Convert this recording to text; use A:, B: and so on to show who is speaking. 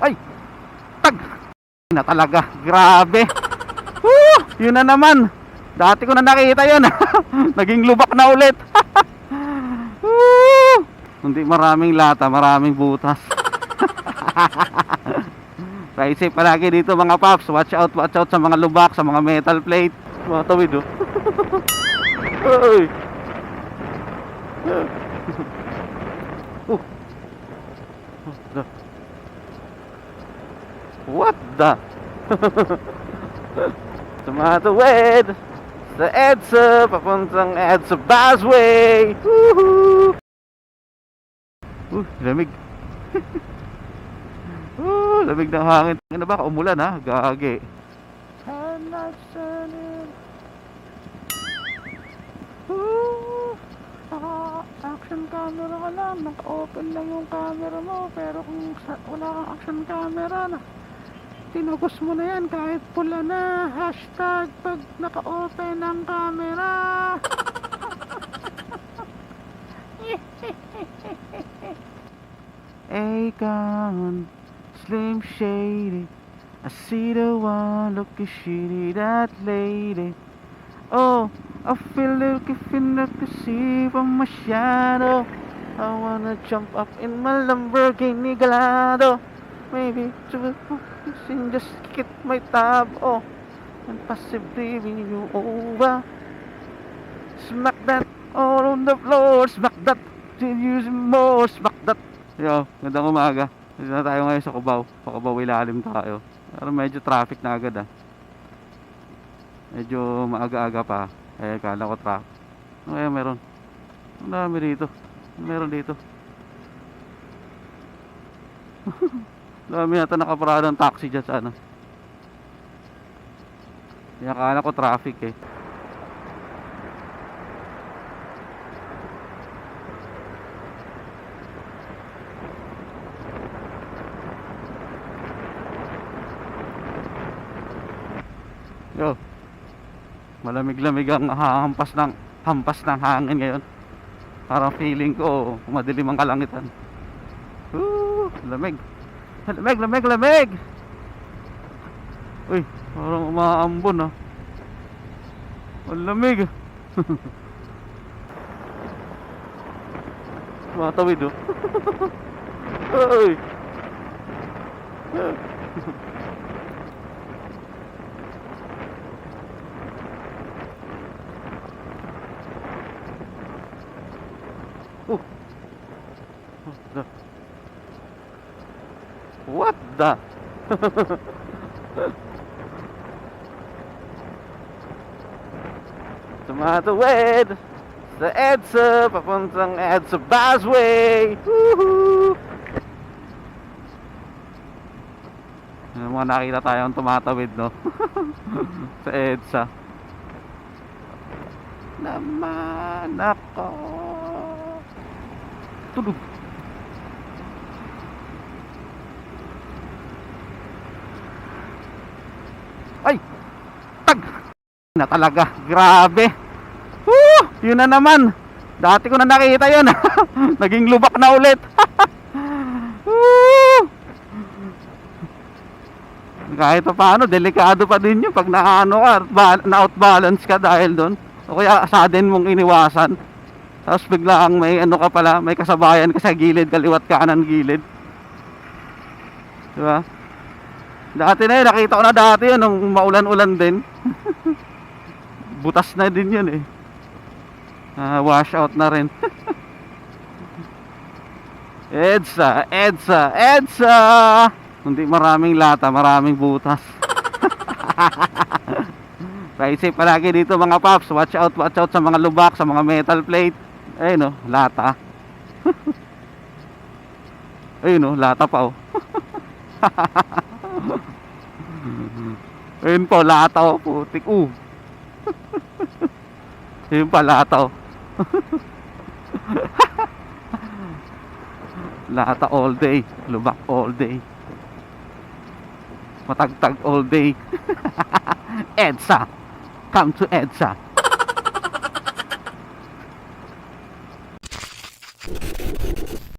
A: Ay! Tag! Na talaga. Grabe. Woo! Yun na naman. Dati ko na nakita yun. Naging lubak na ulit. Woo! Hindi maraming lata, maraming butas. Safe palagi dito mga paps. Watch out, watch out sa mga lubak, sa mga metal plate. Matawid oh. Ay! Oh. What the? Tumatawid sa EDSA, papuntang EDSA Busway. Woohoo! Uh, lamig. uh, lamig ng hangin. Ano ba? Umulan ha? Gagi. Uh, Naka-action camera ka lang. Naka-open lang yung camera mo. Pero kung wala kang action camera na, tinugos mo na yan kahit pula na. Hashtag pag naka-open ang camera. Akon, Slim Shady. I see the one looking shitty, that lady. Oh, I feel like if I could see from my shadow. I wanna jump up in my Lamborghini Gallardo. Maybe sing just kick my tab. Oh, and possibly win you over. Smack that all on the floor. Smack that till you more. Smack that. Yo, gandang umaga. Dito na tayo ngayon sa Cubao. Pa Cubao ilalim tayo. Pero medyo traffic na agad ah. Medyo maaga-aga pa. Eh, kala ko traffic. Ano kaya meron? Ang dami rito. Meron dito. dami yata nakaparada ng taxi dyan sa ano. Kaya kala ko traffic eh. Yo. Malamig-lamig ang hampas ng hampas ng hangin ngayon. Parang feeling ko madilim ang kalangitan. Woo, lamig. Lamig, lamig, lamig. Uy, parang umaambon ah. Ang lamig. Matawid oh. Uy. Oh. The? What the? Tumatawid sa EDSA, papuntang EDSA Busway. Woohoo! Yung mga nakita tayong tumatawid, no? sa EDSA. Naman ako. Tulog. Ay! Tag! Na talaga. Grabe. Woo! Yun na naman. Dati ko na nakita yun. Naging lubak na ulit. Kahit pa paano, delikado pa din yun pag naano ka, ba- na-outbalance ka dahil doon. O kaya sudden mong iniwasan. Tapos biglang may ano ka pala, may kasabayan ka sa gilid, kaliwat kanan gilid. Diba? Dati na yun, nakita ko na dati yun, nung maulan-ulan din. Butas na din yun eh. Ah, wash out na rin. EDSA, EDSA, EDSA! Hindi maraming lata, maraming butas. Ride safe palagi dito mga paps. Watch out, watch out sa mga lubak, sa mga metal plate. Ayun oh, lata. Ayun oh, lata pa oh. Ayun po, lata oh, putik. Uh. Ayun pa, lata oh. lata all day, lubak all day. Matagtag all day. EDSA. Come to EDSA.